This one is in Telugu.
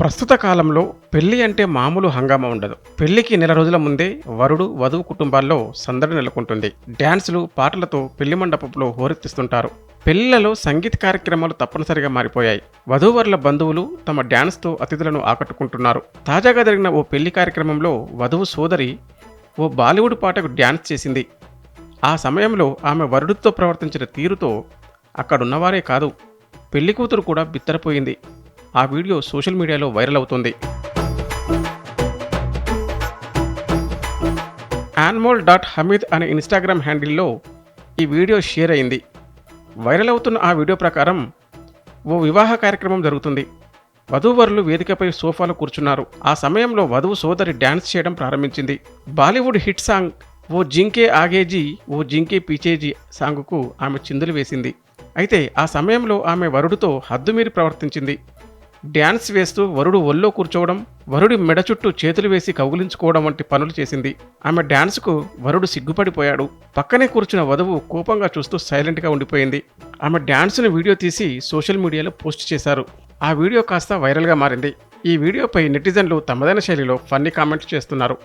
ప్రస్తుత కాలంలో పెళ్ళి అంటే మామూలు హంగామా ఉండదు. పెళ్ళికి నెల రోజుల ముందే వరుడు వధువు కుటుంబాల్లో సందడి నెలకొంటుంది. డ్యాన్సులు పాటలతో పెళ్ళి మండపంలో హోరెత్తిస్తుంటారు. పెళ్ళిలలో సంగీత కార్యక్రమాలు తప్పనిసరిగా మారిపోయాయి. వధూవరుల బంధువులు తమ డ్యాన్స్తో అతిథులను ఆకట్టుకుంటున్నారు. తాజాగా జరిగిన ఓ పెళ్ళి కార్యక్రమంలో వధువు సోదరి ఓ బాలీవుడ్ పాటకు డ్యాన్స్ చేసింది. ఆ సమయంలో ఆమె వరుడితో ప్రవర్తించిన తీరుతో అక్కడున్నవారే కాదు పెళ్ళి కూతురు కూడా బిత్తరపోయింది. ఆ వీడియో సోషల్ మీడియాలో వైరల్ అవుతుంది. యాన్మోల్ డాట్ హమీద్ అనే ఇన్స్టాగ్రామ్ హ్యాండిల్లో ఈ వీడియో షేర్ అయింది. వైరల్ అవుతున్న ఆ వీడియో ప్రకారం ఓ వివాహ కార్యక్రమం జరుగుతుంది. వధూవరులు వేదికపై సోఫాలో కూర్చున్నారు. ఆ సమయంలో వధువు సోదరి డ్యాన్స్ చేయడం ప్రారంభించింది. బాలీవుడ్ హిట్ సాంగ్ ఓ జింకే ఆగేజీ ఓ జింకే పీచేజీ సాంగుకు ఆమె చిందులు వేసింది. అయితే ఆ సమయంలో ఆమె వరుడితో హద్దుమీరి ప్రవర్తించింది. డ్యాన్స్ వేస్తూ వరుడు ఒళ్ళో కూర్చోవడం వరుడి మెడ చుట్టూ చేతులు వేసి కౌగులించుకోవడం వంటి పనులు చేసింది. ఆమె డ్యాన్స్కు వరుడు సిగ్గుపడిపోయాడు. పక్కనే కూర్చున్న వధువు కోపంగా చూస్తూ సైలెంట్గా ఉండిపోయింది. ఆమె డ్యాన్స్ను వీడియో తీసి సోషల్ మీడియాలో పోస్ట్ చేశారు. ఆ వీడియో కాస్త వైరల్గా మారింది. ఈ వీడియోపై నెటిజన్లు తమదైన శైలిలో ఫన్నీ కామెంట్స్ చేస్తున్నారు.